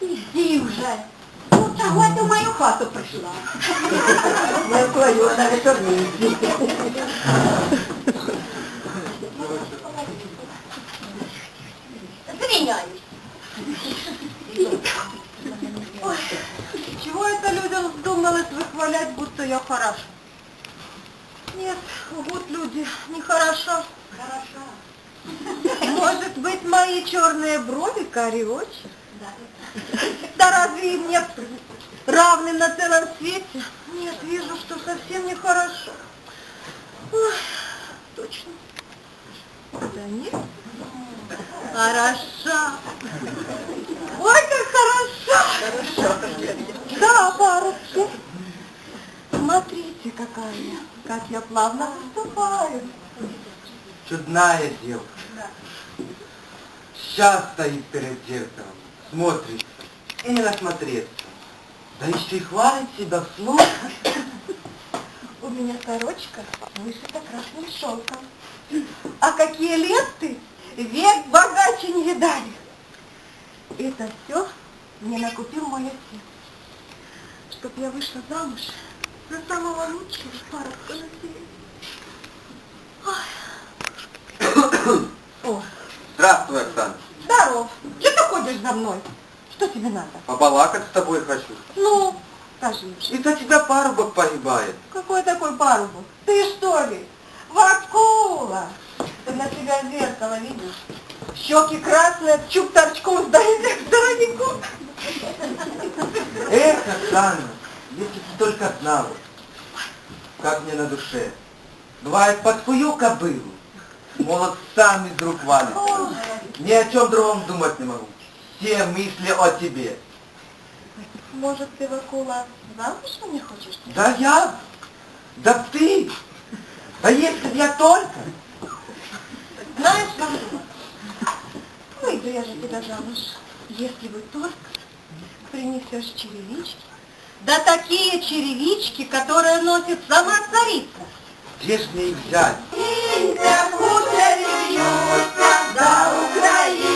Іди вже. Ну, чого ти в мою хату прийшла? Не твою, на вечорниці. Звиняюсь. Чего это людям вздумалось выхвалять, будто я хороша? Нет, вот люди, нехорошо. Хорошо. Может быть, мои черные брови, карие очи? Им нет равным на целом свете? Нет, вижу, что совсем нехорошо. Ой, точно. Да нет? Хорошо. Ой, как хорошо. Да, парочки. Смотрите, какая я. Как я плавно выступаю. Чудная девка. Сейчас стоит перед зеркалом, смотрится и не насмотреться. Да еще и хвалит себя вслух. У меня сорочка вышита красным шелком. А какие ленты век богаче не видали. Это все мне накупил мой отец. Чтоб я вышла замуж за самого лучшего парубка на свете. О, Здравствуй, Оксана. здоров. Что ты ходишь за мной? Что тебе надо? Побалакать с тобой хочу. Ну, скажи уж. Из-за тебя парубок погибает. Какой такой парубок? Ты что ли? Вакула! Ты на себя зеркало видишь? Щеки красные, чуб торчком здоровяку. Эх, Оксана, если ты только знала, как мне на душе. Бывает под твою кобылу, молот сам из рук валит. Ни о чем другом думать не могу Все мысли о тебе. Может, ты, Вакула, замуж не хочешь? Да я? Да ты? Да если б я только? Знаешь, Вакула, выйду я же тебя замуж, если бы только принесешь черевички. Да такие черевички, которые носит сама царица. Где ж мне их взять? Українця в хуторі б'ються, за українця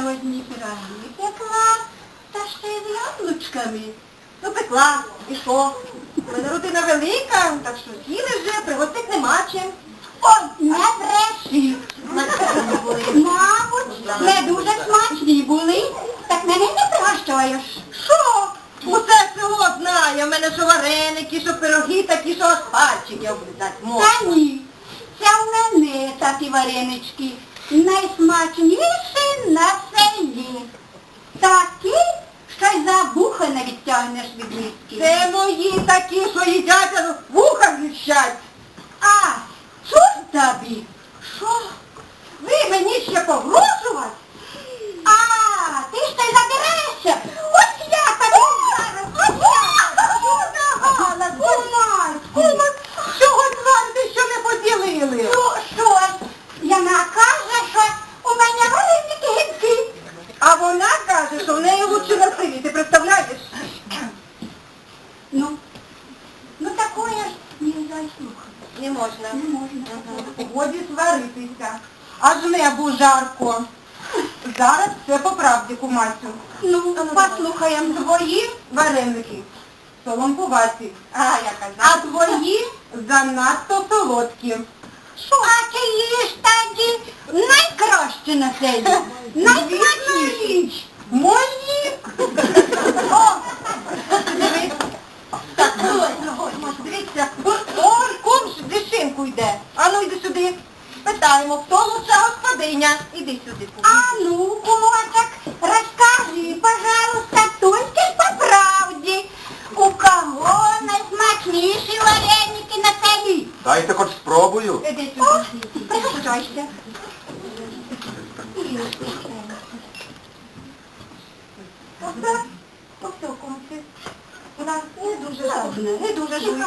Сьогодні пироги пекла, та ще й з яблучками. Ну, пекла, і що? У мене родина велика, так що з'їли вже, пригостити нема чим. Ой, не бреши. Мабуть, не дуже смачні були, так мене не пригощаєш. Що? Усе село знає, в мене що вареники, що пироги, такі, що пальчики облизати можна. Та ні, це в мене такі варенички. Найсмачніші на селі. Такі, що й за вуха не відтягнеш від миски. Це мої такі, що їдять, а вуха зіщать. А, чур тобі? Що? Ви мені ще погрожувати? А, ти ще й заберешся. Ось я тобі зараз, ось я. Кумар, Кума, чого зварите, що не поділили? Ну що ж, вона каже, що у мене вареники гидкі. А вона каже, що в неї лучше на селі, ти представляєш? Ну, ну такое ж нельзя й слухати. Не можна. Не можна. Годі сваритися. Аж небу жарко. Зараз все по правді, кумасю. Ну, послухаємо. Твої вареники соломкуваті, А, я а твої занадто солодкі. Що? А ти їж тоді найкраще на селі. Найсмачніші. Мої! О, Дивись. Так, кум з дешинку йде. А ну йди сюди. Питаємо, хто лучша господиня. Іди сюди. А ну, кумочек, расскажи, пожалуйста, только ж по правде, у кого найсмачніші вареники на селі? Дайте хоч спробую. Іди сюди. пригощайся. Оце, оце, кумці. Вона не дуже жадна, не дуже жує.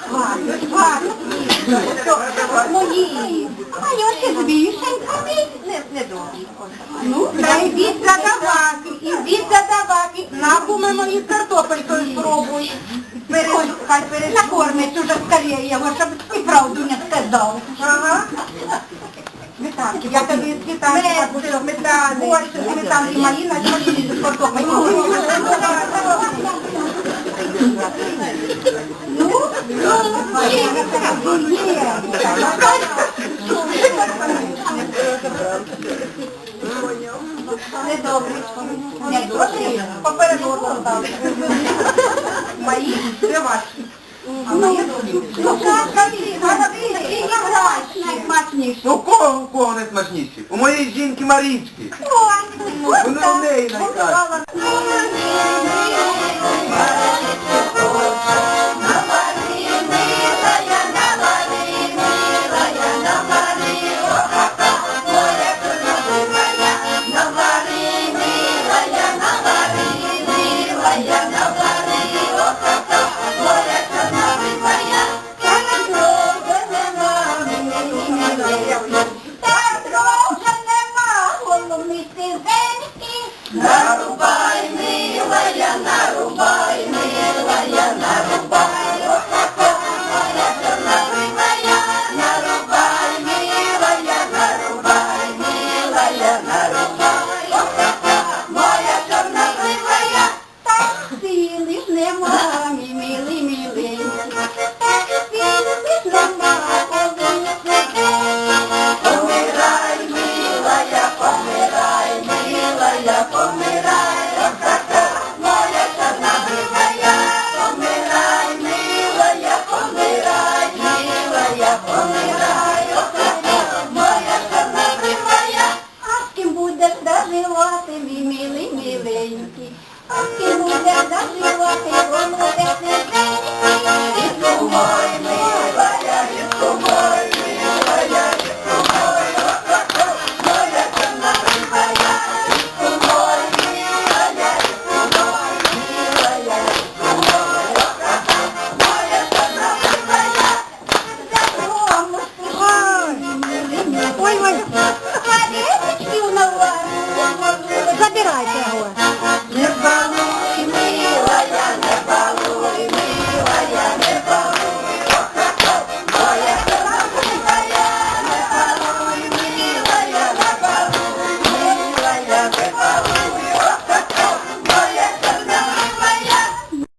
Хватить, хватить. Мої, а я ще з вишеньками. Не, не добре. Ну, Та йдіть задавати, ідіть задавати. На куми мої картопелькою спробуй. Пере- Хай перешкормить. накормить уже скорее його, щоб і правду не сказав. Ага. Сметанки. Я тобі сметанки Менше. Сметани. Більше сметанки мої, на що з картопелькою. Ну, ну. Недобрий. Недобрий. Попереду став. Мої це ваші. А мої добрі. Ну, кажи, кажи, і я грач. Ну, у кого, у кого найсмачніші? У моєї жінки Марічки. Вони у неї найкраще. Vem aqui, não vai.